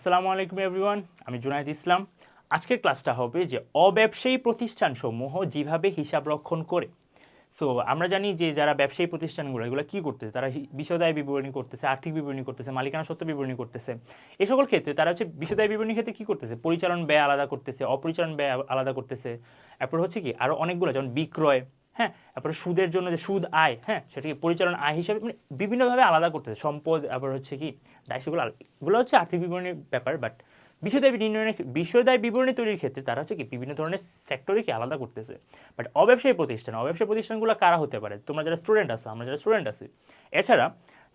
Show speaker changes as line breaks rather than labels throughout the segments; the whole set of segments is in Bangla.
আসসালামু আলাইকুম এভরিওয়ান আমি জুনায়েদ ইসলাম। আজকের ক্লাসটা হবে যে অব্যবসায়ী প্রতিষ্ঠানসমূহ যেভাবে হিসাব রক্ষণ করে। সো আমরা জানি যে যারা ব্যবসায়ী প্রতিষ্ঠানগুলো, এগুলো কী করতেছে? তারা বিশদায় বিবরণী করতেছে, আর্থিক বিবরণী করতেছে, মালিকানা সত্ত্ব বিবরণী করতেছে। এই সকল ক্ষেত্রে তারা হচ্ছে বিশদায় বিবরণী ক্ষেত্রে কী করতেছে? পরিচালন ব্যয় আলাদা করতেছে, অপরিচালন ব্যয় আলাদা করতেছে। তারপর হচ্ছে কি? আরও অনেকগুলো, যেমন বিক্রয় হ্যাঁ তারপরে সুদের জন্য যে সুদ আয় হ্যাঁ সেটাকে পরিচালন আয় হিসাবে মানে বিভিন্নভাবে আলাদা করতেছে সম্পদ, তারপর হচ্ছে কি দায় সেগুলো এগুলো হচ্ছে আর্থিক বিবরণীর ব্যাপার বাট বিষয়দায় নির্ণয়ের বিষয়দায় বিবরণী তৈরির ক্ষেত্রে তারা হচ্ছে কি, বিভিন্ন ধরনের সেক্টরে কি আলাদা করতেছে। বাট অব্যবসায়ী প্রতিষ্ঠান, অব্যবসায়ী প্রতিষ্ঠানগুলো কারা হতে পারে? তোমরা যারা স্টুডেন্ট আছো, আমরা যারা স্টুডেন্ট আছি। এছাড়া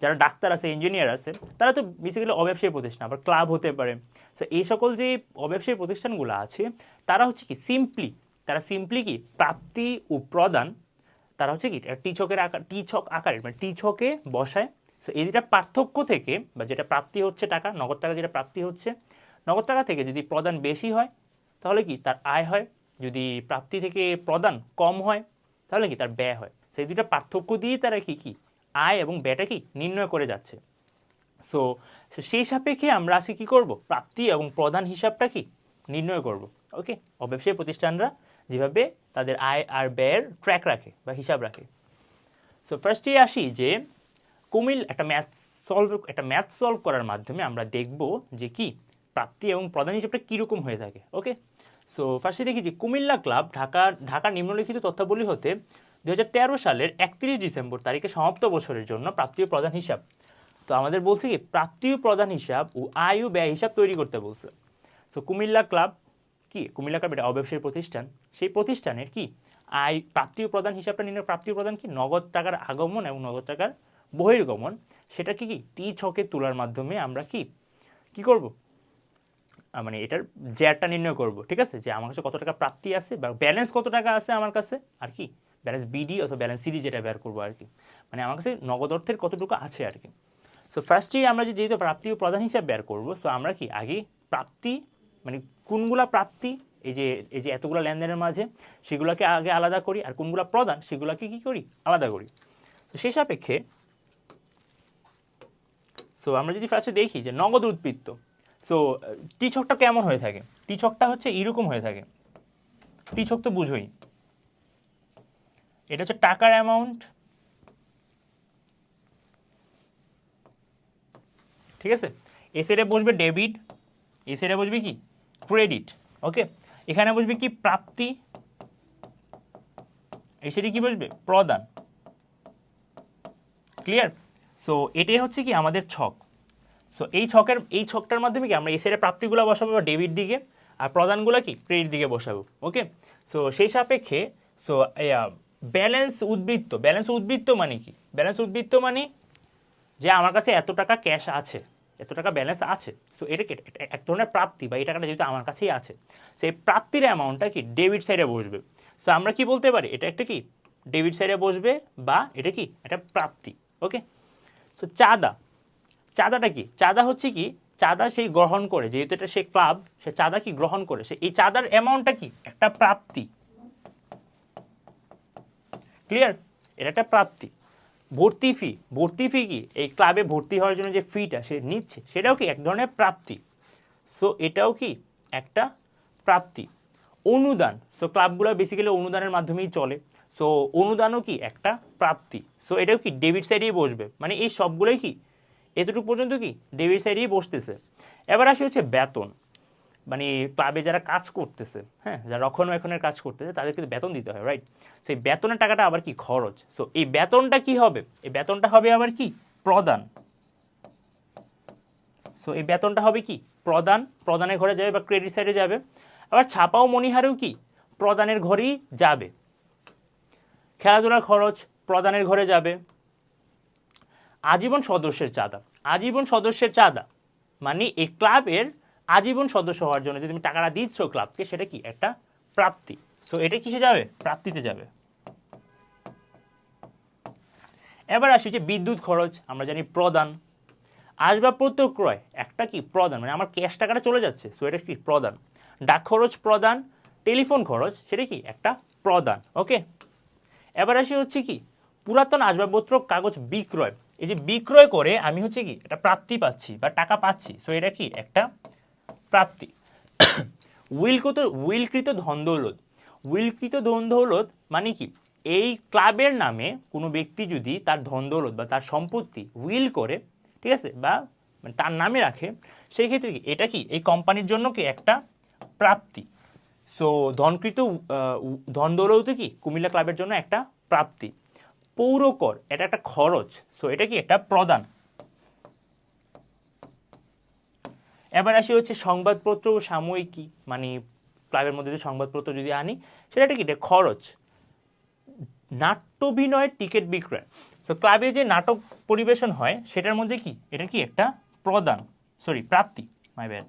যারা ডাক্তার আছে ইঞ্জিনিয়ার আছে, তারা তো বেসিক্যালি অব্যবসায়ী প্রতিষ্ঠান, আবার ক্লাব হতে পারে। সো এই সকল যে অব্যবসায়ী প্রতিষ্ঠানগুলো আছে, তারা হচ্ছে কি সিম্পলি তারা সিম্পলি কি? প্রাপ্তি ও প্রদান তারা হচ্ছে কি? টি ছকের আকার টি ছক আকারের মানে টি ছকে বসায়। সো এই যেটা পার্থক্য থেকে, বা যেটা প্রাপ্তি হচ্ছে টাকা, নগদ টাকা যেটা প্রাপ্তি হচ্ছে, নগদ টাকা থেকে যদি প্রদান বেশি হয়, তাহলে কি? তার আয় হয়। যদি প্রাপ্তি থেকে প্রদান কম হয়, তাহলে কি? তার ব্যয় হয়। সেই দুইটা পার্থক্য দিয়েই তারা কি কি? আয় এবং ব্যয়টা কি? নির্ণয় করে যাচ্ছে। সো সেই সাপেক্ষে আমরা আজকে কী করব? প্রাপ্তি এবং প্রধান হিসাবটা কি? নির্ণয় করব। ওকে অব্যবসায়ী প্রতিষ্ঠানরা যেভাবে তাদের আয় আর ব্যয়ের ট্র্যাক রাখে বা হিসাব রাখে। সো ফার্স্টে আসি যে কুমিল একটা ম্যাথ সলভ একটা ম্যাথ সলভ করার মাধ্যমে আমরা দেখব যে কি প্রাপ্তি এবং প্রধান হিসাবটা কীরকম হয়ে থাকে ওকে সো ফার্স্টে দেখি যে কুমিল্লা ক্লাব ঢাকার ঢাকার নিম্নলিখিত তথ্যাবলী হতে দু হাজার তেরো সালের একত্রিশ ডিসেম্বর তারিখে সমাপ্ত বছরের জন্য প্রাপ্তি ও প্রধান হিসাব। তো আমাদের বলছে কি, প্রাপ্তি ও প্রধান হিসাব ও আয় ব্যয় হিসাব তৈরি করতে বলছে। সো কুমিল্লা ক্লাব কি? কুমিল্লা ক্লাব এটা অব্যবসায়ী প্রতিষ্ঠান। সেই প্রতিষ্ঠানের কি? আয়, প্রাপ্তি প্রদান হিসাবটা নির্ণয় প্রাপ্তি প্রদান কি? নগদ টাকার আগমন এবং নগদ টাকার বহির্গমন। সেটা কি কি? টি ছকে তোলার মাধ্যমে আমরা কি? কি করব? মানে এটার জ্যারটা নির্ণয় করব, ঠিক আছে? যে আমার কাছে কত টাকা প্রাপ্তি আছে বা ব্যালেন্স কত টাকা আছে আমার কাছে, আর কি? ব্যালেন্স বিডি অথবা ব্যালেন্স সিডি যেটা বের করব আর কি। মানে আমার কাছে নগদ অর্থের কতটুকু আছে আর কি। সো ফার্স্টেই আমরা যেহেতু প্রাপ্তি প্রধান হিসাব বের করব সো আমরা কি আগে প্রাপ্তি মানে কোনগুলা প্রাপ্তি, এই যে এই যে এতগুলো লেনদেনের মাঝে সেগুলোকে আগে আলাদা করি আর কোনগুলা প্রদান সেগুলোকে কি করি? আলাদা করি। তো সেই সাপেক্ষে সো আমরা যদি ফার্স্টে দেখি যে নগদ উদ্বৃত্ত সো টি ছকটা কেমন হয়ে থাকে? টি ছকটা হচ্ছে এরকম হয়ে থাকে। টি ছক তো বুঝোই। এটা হচ্ছে টাকার অ্যামাউন্ট ঠিক আছে? এ বসবে ডেবিট এ বসবে কি? ক্রেডিট ওকে এখানে বসবে কি প্রাপ্তি? সাইডে কি বসবে? প্রদান। ক্লিয়ার সো এটাই হচ্ছে কি আমাদের ছক। সো এই ছকের, এই ছকটার মাধ্যমে কি আমরা সাইডে প্রাপ্তিগুলো বসাবো বা ডেবিট দিকে, আর প্রদানগুলো কি ক্রেডিট দিকে বসাবো ওকে সো সেই সাপেক্ষে সো ব্যালেন্স উদ্বৃত্ত ব্যালেন্স উদ্বৃত্ত মানে কি? ব্যালেন্স উদ্বৃত্ত মানে যে আমার কাছে এত টাকা ক্যাশ আছে। এত টাকা ব্যালেন্স আছে। সো এটা এক ধরনের প্রাপ্তি বা এই টাকাটা যেহেতু আমার কাছেই আছে, সেই প্রাপ্তির অ্যামাউন্টটা কি? ডেবিট সাইডে বসবে। সো আমরা কি বলতে পারি? এটা একটা কি? ডেবিট সাইডে বসবে বা এটা কি? এটা প্রাপ্তি। ওকে সো চাঁদা। চাঁদাটা কি? চাঁদা হচ্ছে কি? চাঁদা সেই গ্রহণ করে। যেহেতু এটা সে ক্লাব সে চাঁদা কি গ্রহণ করে? সে এই চাঁদার অ্যামাউন্টটা কি? একটা প্রাপ্তি। ক্লিয়ার এটা একটা প্রাপ্তি। ভর্তি ফি ভর্তি ফি কি? এই ক্লাবে ভর্তি হওয়ার জন্য যে ফিটা সে নিচ্ছে, সেটাও কি এক ধরনের প্রাপ্তি? সো এটাও কি একটা প্রাপ্তি? অনুদান সো ক্লাবগুলো বেসিক্যালি অনুদানের মাধ্যমেই চলে। সো অনুদানও কি একটা প্রাপ্তি? সো এটাও কি ডেবিট সাইডেই বসবে? মানে এই সবগুলোই কি? এতটুকু পর্যন্ত কি ডেবিট সাইডেই বসতেছে। এবার আসি হচ্ছে বেতন। মানে ক্লাবে যারা কাজ করতেছে হ্যাঁ যারা রক্ষণাবেক্ষণের কাজ করতেছে, তাদেরকে বেতন দিতে হয় রাইট সেই বেতনের টাকাটা আবার কি খরচ? সো এই বেতনটা কি হবে? এই বেতনটা হবে আবার কি? প্রদান। সো এই বেতনটা হবে কি? প্রদান। প্রদানের ঘরে যাবে বা ক্রেডিট সাইডে যাবে। আবার ছাপাও মনিহারেও কি? প্রদানের ঘরেই যাবে। খেলাধুলার খরচ, প্রদানের ঘরে যাবে। আজীবন সদস্যের চাঁদা। আজীবন সদস্যের চাঁদা। মানে এই ক্লাবের আজীবন সদস্য হওয়ার জন্য যদি তুমি টাকাটা দিচ্ছ ক্লাবকে, সেটা কি? একটা প্রাপ্তি। সো এটা কিসে যাবে? প্রাপ্তিতে যাবে। এবার আসি যে বিদ্যুৎ খরচ, আমরা জানি প্রদান। আসবাবপত্র ক্রয়, একটা কি? প্রদান। মানে আমার ক্যাশ টাকাটা চলে যাচ্ছে সো এটা কি? প্রদান। ডাক খরচ প্রদান, টেলিফোন খরচ, সেটা কি? একটা প্রদান। ওকে এবার আসি হচ্ছে কি? পুরাতন আসবাবপত্র, কাগজ বিক্রয়। এই যে বিক্রয় করে আমি হচ্ছে কি? একটা প্রাপ্তি পাচ্ছি বা টাকা পাচ্ছি। সো এটা কি? একটা প্রাপ্তি। উইলকৃত উইলকৃত ধন দৌলত উইলকৃত ধন দৌলত মানে কি? এই ক্লাবের নামে কোনো ব্যক্তি যদি তার ধন দৌলত বা তার সম্পত্তি উইল করে ঠিক আছে বা মানে তার নামে রাখে সেই ক্ষেত্রে কি? এটা কি? এই কোম্পানির জন্য কি একটা প্রাপ্তি? সো ধনকৃত আহ, ধন দৌলত কি? কুমিল্লা ক্লাবের জন্য একটা প্রাপ্তি। পৌরকর এটা একটা খরচ। সো এটা কি? একটা প্রদান। এবার আসি হচ্ছে সংবাদপত্র ও সাময়িকী মানে ক্লাবের মধ্যে যে সংবাদপত্র যদি আনি, সেটা কি? এটা খরচ। নাট্যভিনয়ের টিকিট বিক্রয়। তো ক্লাবে যে নাটক পরিবেশন হয়, সেটার মধ্যে কি? এটা কি একটা প্রদান সরি প্রাপ্তি মাই ব্যাড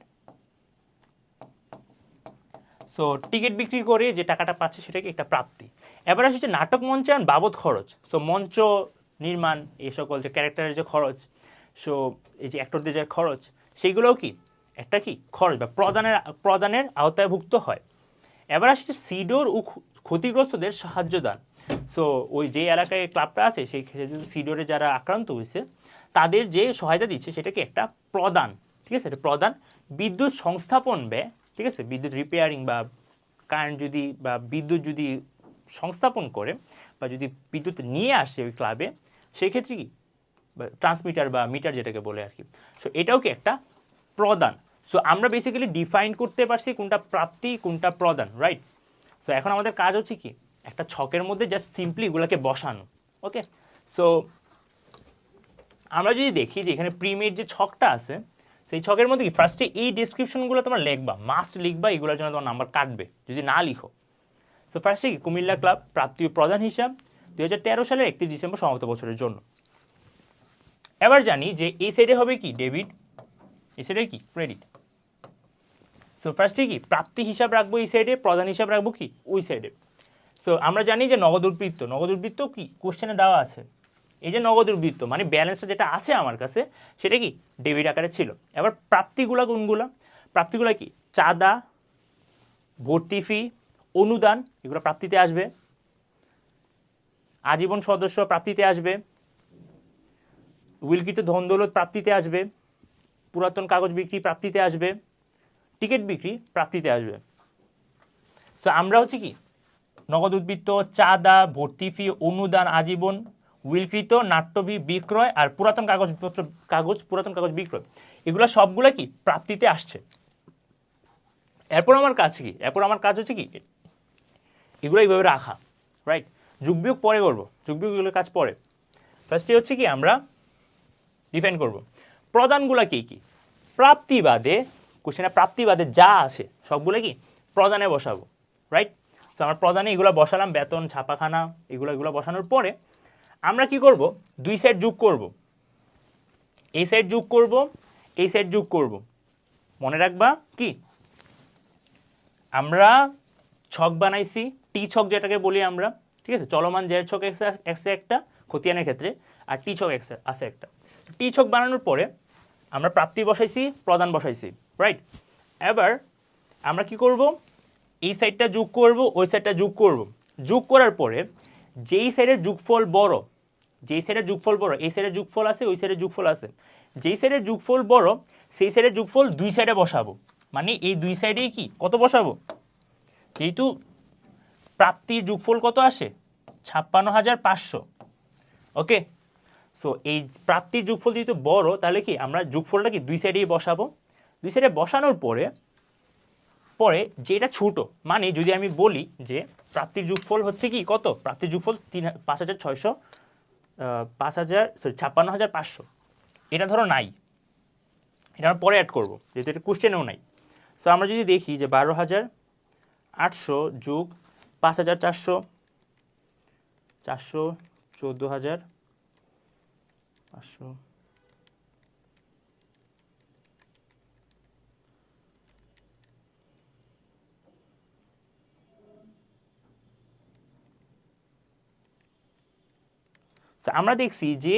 সো টিকিট বিক্রি করে যে টাকাটা পাচ্ছে, সেটা কি একটা প্রাপ্তি? এবার আসে হচ্ছে নাটক মঞ্চায়ন বাবদ খরচ। সো মঞ্চ নির্মাণ, এই সকল যে ক্যারেক্টারের যে খরচ সো এই যে অ্যাক্টরদের যে খরচ, সেইগুলোও কি? একটা কি? খরচ বা প্রদানের প্রদানের আওতায়ভুক্ত হয়। এবার আসছে সিডোর ও ক্ষতিগ্রস্তদের সাহায্য দান। সো ওই যে এলাকায় ক্লাবটা আছে, সেই সিডোরে যারা আক্রান্ত হয়েছে, তাদের যে সহায়তা দিচ্ছে, সেটাকে একটা প্রদান, ঠিক আছে? এটা প্রদান বিদ্যুৎ সংস্থাপন ব্যয়, ঠিক আছে? বিদ্যুৎ রিপেয়ারিং বা কারেন্ট যদি, বা বিদ্যুৎ যদি সংস্থাপন করে, বা যদি বিদ্যুৎ নিয়ে আসে ওই ক্লাবে সেই ক্ষেত্রে কি ট্রান্সমিটার বা মিটার যেটাকে বলে আর কি। সো এটাও কি একটা প্রদান। সো আমরা বেসিক্যালি ডিফাইন করতে পারছি কোনটা প্রাপ্তি, কোনটা প্রদান রাইট সো এখন আমাদের কাজ হচ্ছে কি? একটা ছকের মধ্যে জাস্ট সিম্পলি এগুলোকে বসানো ওকে সো আমরা যদি দেখি যে এখানে প্রিমের যে ছকটা আছে, সেই ছকের মধ্যে কি? ফার্স্টে এই ডিসক্রিপশনগুলো তোমার লিখবা মাস্ট লিখবা, এগুলোর জন্য তোমার নাম্বার কাটবে, যদি না লিখো। সো ফার্স্টে কি? কুমিল্লা ক্লাব প্রাপ্তি প্রধান হিসাব দু হাজার তেরো সালের একত্রিশ ডিসেম্বর সমাপ্ত বছরের জন্য। এবার জানি যে এই সাইডে হবে কি? ডেবিট সাইডে কি ক্রেডিট সো ফার্স্টে কি প্রাপ্তি হিসাব রাখব এই সাইডে প্রধান হিসাব রাখব কি ওই সাইডে সো আমরা জানি যে নগদ উদ্বৃত্ত নগদ উদ্বৃত্ত কি কোশ্চেনে দেওয়া আছে। এই যে নগদ উদ্বৃত্ত মানে ব্যালেন্সটা যেটা আছে আমার কাছে, সেটা কি? ডেবিট আকারে ছিল। এবার প্রাপ্তিগুলা কোনগুলা? প্রাপ্তিগুলা কি? চাঁদা, ভর্তি ফি অনুদান, এগুলো প্রাপ্তিতে আসবে। আজীবন সদস্য প্রাপ্তিতে আসবে। উইলকৃত ধন দৌলত প্রাপ্তিতে আসবে। পুরাতন কাগজ বিক্রি প্রাপ্তিতে আসবে, টিকিট বিক্রি প্রাপ্তিতে আসবে। সো আমরা হচ্ছে কি? নগদ উদ্বৃত্ত, চাঁদা, ভর্তি ফি, অনুদান, আজীবন, উইলকৃত, নাট্যবি, বিক্রয় আর পুরাতন কাগজপত্র, কাগজ, পুরাতন কাগজ বিক্রয়। এগুলো সবগুলো কি? প্রাপ্তিতে আসছে। এরপর আমার কাজ কি? এরপর আমার কাজ হচ্ছে কি? এগুলো এইভাবে রাখা রাইট যুগ বিয়োগ পরে করব, যুগ বিয়োগ এগুলোর কাজ পরে। ফার্স্টে হচ্ছে কি? আমরা ডিফাইন করব। প্রদানগুলো কি কি? প্রাপ্তিবাদে, কোশ্চেনে প্রাপ্তিবাদে যা আসে সবগুলো কি? প্রদানে বসাবো রাইট তো আমরা প্রদানে এগুলো বসালাম, বেতন, ছাপাখানা, এগুলো এগুলো বসানোর পরে আমরা কি করব? দুই সাইড যোগ করব। এই সাইড যোগ করব, এই সাইড যোগ করব। মনে রাখবা কি? আমরা ছক বানাইছি, টি ছক যেটাকে বলি আমরা, ঠিক আছে? চলমান জের ছক এক্সে- এক্সে একটা, খতিয়ানের ক্ষেত্রে, আর টি ছক এক্সে আছে একটা। টি ছক বানানোর পরে আমরা প্রাপ্তি বসাইছি, প্রদান বসাইছি রাইট এবার আমরা কি করব? এই সাইডটা যোগ করব, ওই সাইডটা যোগ করব। যোগ করার পরে যেই সাইডের যোগফল বড়, যেই সাইডের যোগফল বড়, এই সাইডের যোগফল আছে, ওই সাইডের যোগফল আছে। যেই সাইডের যোগফল বড়, সেই সাইডের যোগফল দুই সাইডে বসাবো। মানে এই দুই সাইডেই কি? কত বসাবো? যেহেতু প্রাপ্তির যোগফল কত আসে? ছাপ্পান্ন হাজার পাঁচশো। ওকে সো এই প্রাপ্তির যোগফল যেহেতু বড়, তাহলে কি আমরা যোগফলটা কি দুই সাইডেই বসাবো? দুই সাইডে বসানোর পরে পরে যেটা ছোট মানে যদি আমি বলি যে প্রাপ্তির যোগফল হচ্ছে কি, কত? প্রাপ্তির যোগফল তিন পাঁচ হাজার ছয়শো পাঁচ হাজার সরি ছাপ্পান্ন হাজার পাঁচশো। এটা ধরো নাই। এটা আমরা পরে অ্যাড করব, যেহেতু এটা কোশ্চেনেও নাই। সো আমরা যদি দেখি যে বারো হাজার আটশো যোগ পাঁচ হাজার চারশো চারশো চোদ্দ হাজার পাঁচশো। আমরা দেখছি যে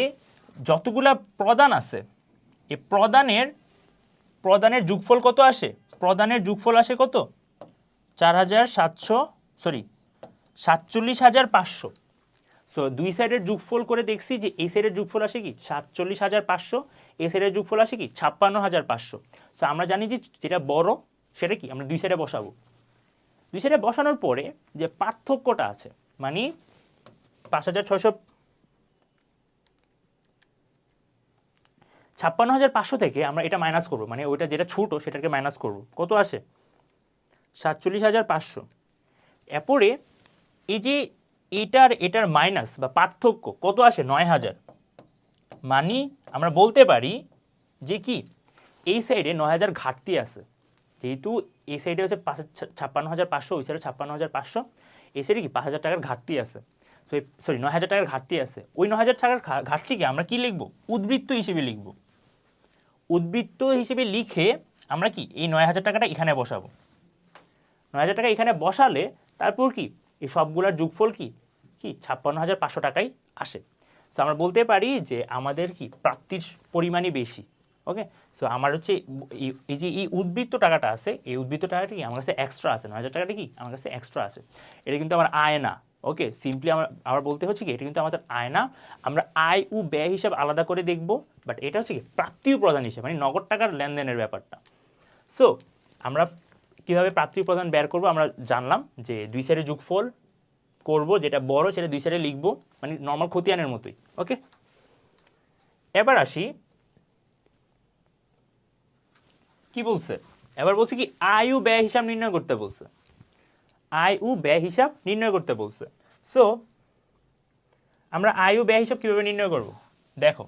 যতগুলা প্রদান আছে, এ প্রদানের প্রদানের যুগফল কত আসে? প্রদানের যুগফল আসে কত? চার হাজার সাতশো সরি সাতচল্লিশ হাজার পাঁচশো। সো দুই সাইডের যোগফল করে দেখছি যে এই সাইডের যোগফল আসে কি? সাতচল্লিশ হাজার পাঁচশো। এই সাইডের যোগফল আসে কি? ছাপ্পান্ন হাজার পাঁচশো। সো আমরা জানি যে যেটা বড়, সেটা কি? আমরা দুই সাইডে বসাবো। দুই সাইডে বসানোর পরে যে পার্থক্যটা আছে মানে পাঁচ হাজার ছয়শো ছাপ্পান্ন হাজার পাঁচশো থেকে আমরা এটা মাইনাস করব। মানে ওইটা যেটা ছোটো, সেটাকে মাইনাস করব। কত আসে? সাতচল্লিশ হাজার পাঁচশো। এরপরে এই যে এটার এটার মাইনাস বা পার্থক্য কত আসে? নয় হাজার। মানে আমরা বলতে পারি যে কি? এই সাইডে নয় হাজার ঘাটতি আছে। যেহেতু এই সাইডে হচ্ছে পাঁচ ছাপ্পান্ন হাজার পাঁচশো, ওই সাইডে ছাপ্পান্ন হাজার পাঁচশো। এই সাইডে কি? পাঁচ হাজার টাকার ঘাটতি আছে। সরি নয় হাজার টাকার ঘাটতি আছে। ওই নয় হাজার টাকার ঘাটতিকে আমরা কি লিখব? উদ্বৃত্ত হিসেবে লিখব। উদ্বৃত্ত হিসেবে লিখে আমরা কি? এই নয় হাজার টাকাটা এখানে বসাবো। নয় হাজার টাকা এখানে বসালে তারপর কি? এই সবগুলোর যোগফল কি? কি? ছাপ্পান্ন হাজার পাঁচশো টাকাই আসে। সো আমরা বলতে পারি যে আমাদের কি প্রাপ্তির পরিমাণই বেশি ওকে সো আমার হচ্ছে এই- যে এই উদ্বৃত্ত টাকাটা আছে, এই উদ্বৃত্ত টাকাটা কি আমার কাছে এক্সট্রা আছে? নয় হাজার টাকাটা কি আমার কাছে এক্সট্রা আছে। এটা কিন্তু আমার আয় না ওকে সিম্পলি আমার আমার বলতে হচ্ছে কি, এটা কিন্তু আমাদের আয় না। আমরা আয় ও ব্যয় হিসাব আলাদা করে দেখব বাট এটা হচ্ছে কি প্রাপ্তি ও প্রদান হিসাব মানে নগদ টাকার লেনদেনের ব্যাপারটা। সো আমরা কীভাবে প্রাপ্তি প্রদান বের করব আমরা জানলাম যে দুই সাইডে যুগফল করব, যেটা বড় সেটা দুই সাইডে লিখব মানে নর্মাল খতিয়ানের মতোই ওকে এবার আসি, কি বলছে? এবার বলছে কি, আয় ব্যয় হিসাব নির্ণয় করতে বলছে। আয় ব্যয় হিসাব নির্ণয় করতে বলছে। সো আমরা আয় ব্যয় হিসাব কীভাবে নির্ণয় করব? দেখো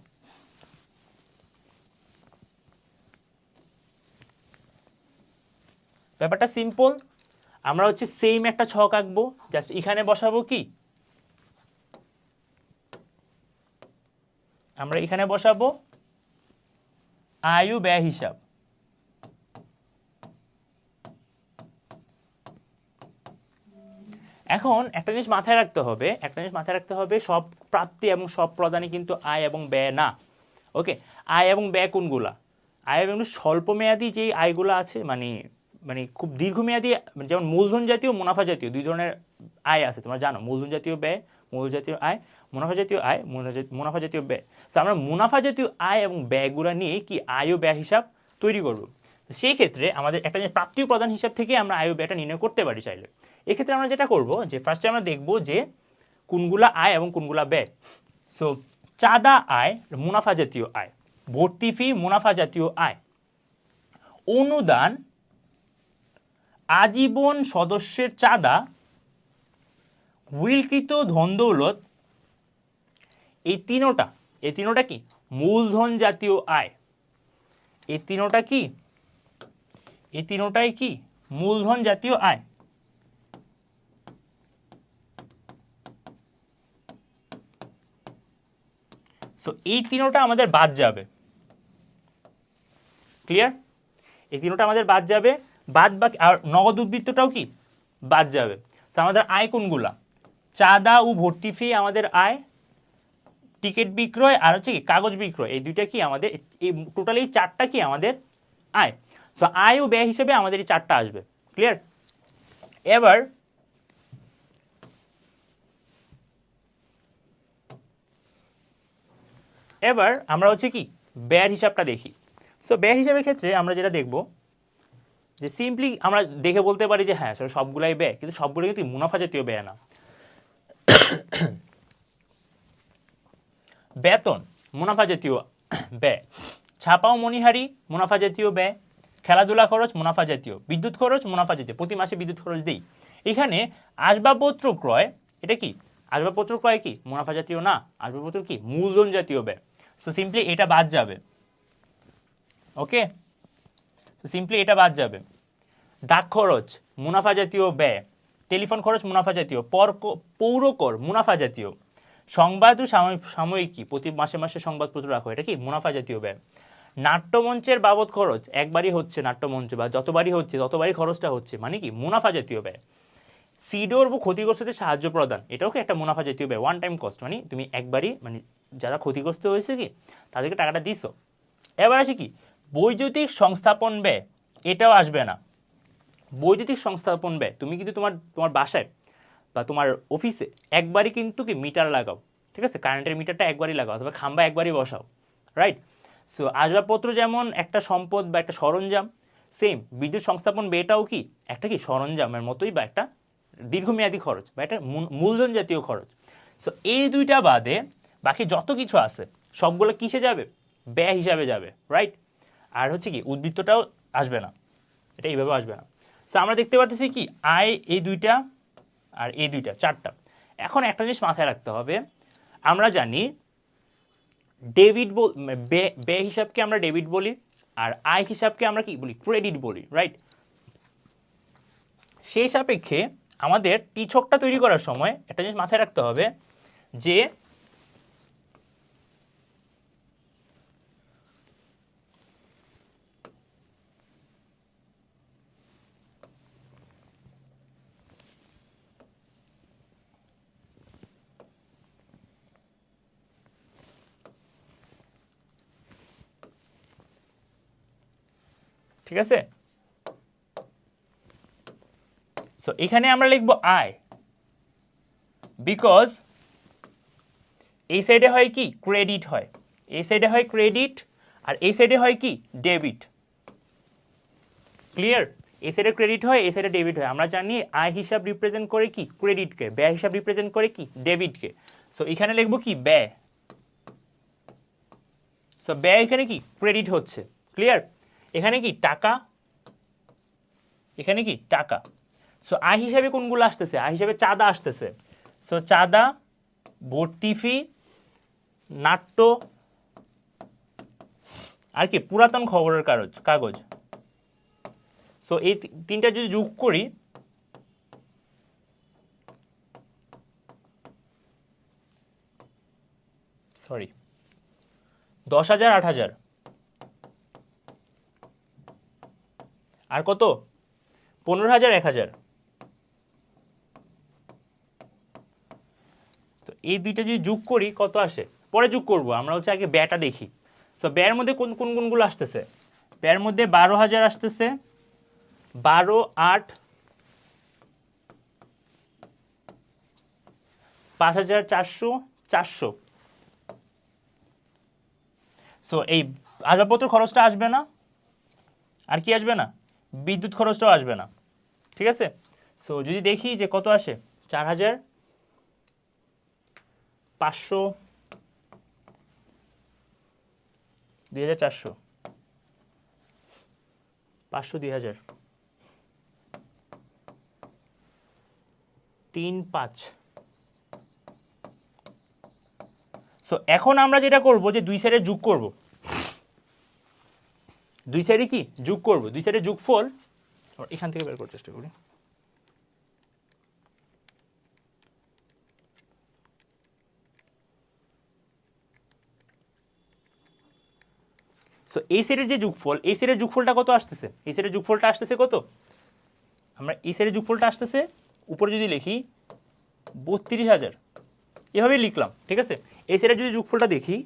ব্যাপারটা সিম্পল আমরা হচ্ছে সেম একটা ছক আঁকবো। জাস্ট এখানে বসাবো কি? আমরা এখানে বসাবো আয়ু ব্যয় হিসাব। এখন একটা জিনিস মাথায় রাখতে হবে, একটা জিনিস মাথায় রাখতে হবে, সব প্রাপ্তি এবং সব প্রদানে কিন্তু আয় এবং ব্যয় না। ওকে আয় এবং ব্যয় কোনগুলা? আয় এবং স্বল্প মেয়াদি যে আয়গুলো আছে মানে মানে খুব দীর্ঘমেয়াদী যেমন মূলধন জাতীয়, মুনাফা জাতীয়, দুই ধরনের আয় আছে, তোমরা জানো। মূলধন জাতীয় ব্যয়, মূলধন জাতীয় আয়, মুনাফা জাতীয় আয় মুনাফা জাতীয়- ব্যয়। তো আমরা মুনাফা জাতীয় আয় এবং ব্যয়গুলো নিয়ে কি আয় ও ব্যয় হিসাব তৈরি করব? সেই ক্ষেত্রে আমাদের একটা যে প্রাপ্তি ও প্রদান হিসাব থেকে আমরা আয় ও ব্যয়টা নির্ণয় করতে পারি চাইলে। এক্ষেত্রে আমরা যেটা করব, যে ফার্স্টে আমরা দেখব যে কোনগুলা আয় এবং কোনগুলা ব্যয়। সো চাঁদা আয়, মুনাফা জাতীয় আয়, ভর্তি ফি মুনাফা জাতীয় আয়। অনুদান আজীবন সদস্যের চাঁদা, উইলকৃত ধন দৌলত, এই তিনোটা এই তিনোটা কি? মূলধন জাতীয় আয়। এই তিনোটা কি? এই তিনোটাই কি? মূলধন জাতীয় আয়। সো এই তিনোটা আমাদের বাদ যাবে। ক্লিয়ার এই তিনোটা আমাদের বাদ যাবে। বাদ বাকি আর নগদ উদ্বৃত্তটাও কি? বাদ যাবে। তো আমাদের আয় কোনগুলা? চাঁদা ও ভর্তি ফি আমাদের আয় টিকিট বিক্রয় আর হচ্ছে কি কাগজ বিক্রয়। এই দুইটা কি আমাদের, এই টোটালি চারটা কি আমাদের আয়? সো আয় ও ব্যয় হিসেবে আমাদের এই চারটা আসবে। ক্লিয়ার এবার এবার আমরা হচ্ছে কি, ব্যয়ের হিসাবটা দেখি। সো ব্যয় হিসাবের ক্ষেত্রে আমরা যেটা দেখব যে সিম্পলি আমরা দেখে বলতে পারি যে হ্যাঁ আসলে সবগুলাই ব্যয়, কিন্তু সবগুলো কিন্তু মুনাফা জাতীয় ব্যয় না। বেতন, মুনাফা জাতীয় ব্যয়। ছাপা ও মণিহারি মুনাফা জাতীয় ব্যয়। খেলাধুলা খরচ, মুনাফা জাতীয়। বিদ্যুৎ খরচ, মুনাফা জাতীয়। প্রতি মাসে বিদ্যুৎ খরচ দিই। এখানে আসবাবপত্র ক্রয়, এটা কি? আসবাবপত্র ক্রয় কি? মুনাফা জাতীয় না। আসবাবপত্র কি? মূলধন জাতীয় ব্যয়। সো সিম্পলি এটা বাদ যাবে। ওকে তো সিম্পলি এটা বাদ যাবে। ডাক খরচ, মুনাফা জাতীয় ব্যয়, টেলিফোন খরচ, মুনাফা জাতীয়, পর পৌরকর মুনাফা জাতীয়। সংবাদ ও সাময়িকী, প্রতি মাসে মাসে সংবাদপত্র রাখো, এটা কি? মুনাফা জাতীয় ব্যয়। নাট্যমঞ্চের বাবদ খরচ, একবারই হচ্ছে নাট্যমঞ্চ বা যতবারই হচ্ছে, ততবারই খরচটা হচ্ছে মানে কি? মুনাফা জাতীয় ব্যয়। সিডোর বা ক্ষতিগ্রস্তদের সাহায্য প্রদান, এটাও কি একটা মুনাফা জাতীয় ব্যয় ওয়ান টাইম কস্ট মানে তুমি একবারই মানে যারা ক্ষতিগ্রস্ত হয়েছে কি? তাদেরকে টাকাটা দিছো। এবার আসে কি? বৈদ্যুতিক সংস্থাপন ব্যয়, এটাও আসবে না। বৈদ্যুতিক সংস্থাপন ব্যয়, তুমি কিন্তু তোমার তোমার বাসায় বা তোমার অফিসে একবারই কিন্তু কি মিটার লাগাও, ঠিক আছে? কারেন্টের মিটারটা একবারই লাগাও অথবা খাম্বা একবারই বসাও রাইট সো আসবাবপত্র যেমন একটা সম্পদ বা একটা সরঞ্জাম সেম বিদ্যুৎ সংস্থাপন ব্যয়টাও কি? একটা কি সরঞ্জামের মতোই বা একটা দীর্ঘমেয়াদী খরচ বা একটা মূল- মূলধন জাতীয় খরচ। সো এই দুইটা বাদে বাকি যত কিছু আছে, সবগুলো কিসে যাবে? ব্যয় হিসাবে যাবে রাইট আর হচ্ছে কি, উদ্বৃত্তটাও আসবে না, এটা এইভাবে আসবে না। সো আমরা দেখতে পাচ্ছি কি? আয় এই দুইটা আর এই দুইটা, চারটা। এখন একটা জিনিস মাথায় রাখতে হবে। আমরা জানি ডেবিট বল ব্যয় হিসাবকে আমরা ডেবিট বলি আর আয় হিসাবকে আমরা কি বলি? ক্রেডিট বলি রাইট সেই সাপেক্ষে আমাদের টিছকটা তৈরি করার সময় একটা জিনিস মাথায় রাখতে হবে যে ঠিক আছে? সো এখানে আমরা লিখব আয় বিকজ এই সাইডে হয় কি? ক্রেডিট হয়। এই সাইডে হয় ক্রেডিট আর এই সাইডে হয় কি? ডেবিট ক্লিয়ার এই সাইডে ক্রেডিট হয়, এই সাইডে ডেবিট হয়। আমরা জানি আয় হিসাব রিপ্রেজেন্ট করে কি? ক্রেডিটকে ব্যয় হিসাব রিপ্রেজেন্ট করে কি? ডেবিটকে সো এখানে লিখব কি? ব্যয়। সো ব্যয় এখানে কি? ক্রেডিট হচ্ছে। ক্লিয়ার এখানে কি টাকা? এখানে কি টাকা? সো আয় হিসাবে কোনগুলো আসতেছে? আয় হিসাবে চাঁদা আসতেছে। সো চাঁদা, ভর্তি ফি, নাট্য, আর কি, পুরাতন খবরের কাগজ কাগজ। সো এই তিনটা যদি যোগ করি সরি দশ হাজার, আট হাজার। আর কত? পনেরো হাজার, এক হাজার। তো এই দুইটা যদি যোগ করি, কত আসে? পরে যোগ করব, আমরা হচ্ছে আগে ব্যয়টা দেখি। সো ব্যয়ের মধ্যে কোন কোন কোনগুলো আসতেছে? ব্যয়ের মধ্যে বারো হাজার আসতেছে। বারো আট, পাঁচ হাজার চারশো চারশো। সো এই আসবাবপত্র খরচটা আসবে না? আর কি আসবে না? বিদ্যুৎ খরচটাও আসবে না, ঠিক আছে? সো যদি দেখি যে কত আসে? চার হাজার পাঁচশো, দুই হাজার চারশো, পাঁচশো, দুই হাজার। তিন, পাঁচ। সো এখন আমরা যেটা করব যে দুই সাইডে যোগ করব। দুই সাইডে কি? যোগ করব। দুই সাইডে যোগফল এখান থেকে বের করার চেষ্টা করি। সো এই সাইডের যে যোগফল, এই সাইডের যোগফলটা কত আসতেছে? এই সাইডের যোগফলটা আসতেছে কত? আমরা এই সাইডের যোগফলটা আসতেছে, উপরে যদি লিখি, বত্রিশ হাজার। এভাবেই লিখলাম, ঠিক আছে? এই সাইডের যদি যোগফলটা দেখি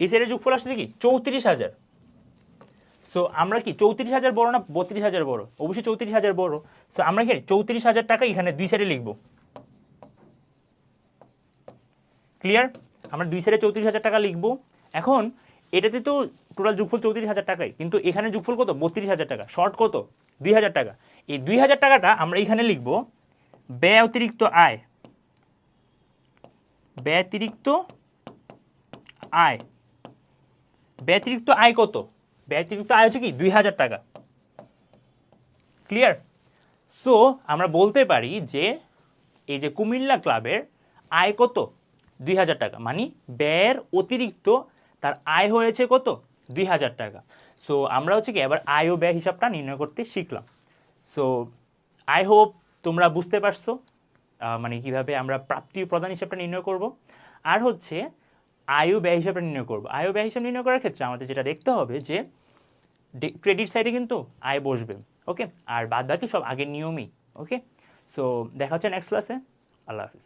এই সাইডের যোগফল আসছে কি চৌত্রিশ হাজার। সো আমরা কি চৌত্রিশ হাজার বড় না বত্রিশ হাজার বড়? অবশ্যই চৌত্রিশ হাজার বড়। সো আমরা কি চৌত্রিশ হাজার টাকা এখানে দুই সাইডে লিখব। ক্লিয়ার আমরা দুই সাইডে চৌত্রিশ হাজার টাকা লিখব। এখন, এটাতে তো টোটাল যোগফল চৌত্রিশ হাজার টাকাই, কিন্তু এখানে যোগফল কত? বত্রিশ হাজার টাকা। শর্ট কত? দুই হাজার টাকা। এই দুই হাজার টাকাটা আমরা এখানে লিখব ব্যয় অতিরিক্ত আয়। ব্যতিরিক্ত আয়। ব্যতিরিক্ত আয় কত? ব্যতিরিক্ত আয় হচ্ছে কি? দুই হাজার টাকা। ক্লিয়ার সো আমরা বলতে পারি যে এই যে কুমিল্লা ক্লাবের আয় কত? দুই হাজার টাকা। মানে ব্যয়ের অতিরিক্ত তার আয় হয়েছে কত? দুই হাজার টাকা। সো আমরা হচ্ছে কি, এবার আয় ও ব্যয় হিসাবটা নির্ণয় করতে শিখলাম। সো আই হোপ তোমরা বুঝতে পারছ মানে কীভাবে আমরা প্রাপ্তি প্রদান হিসাবটা নির্ণয় করব। আর হচ্ছে আয়ু ব্যয় হিসাবে নির্ণয় করব। আয়ু ব্যয় হিসাবে নির্ণয় করার ক্ষেত্রে আমাদের যেটা দেখতে হবে যে ক্রেডিট সাইডে কিন্তু আয় বসবে ওকে আর বাদ বাকি সব আগের নিয়মই ওকে সো দেখা হচ্ছে নেক্সট ক্লাসে আল্লাহ হাফিজ।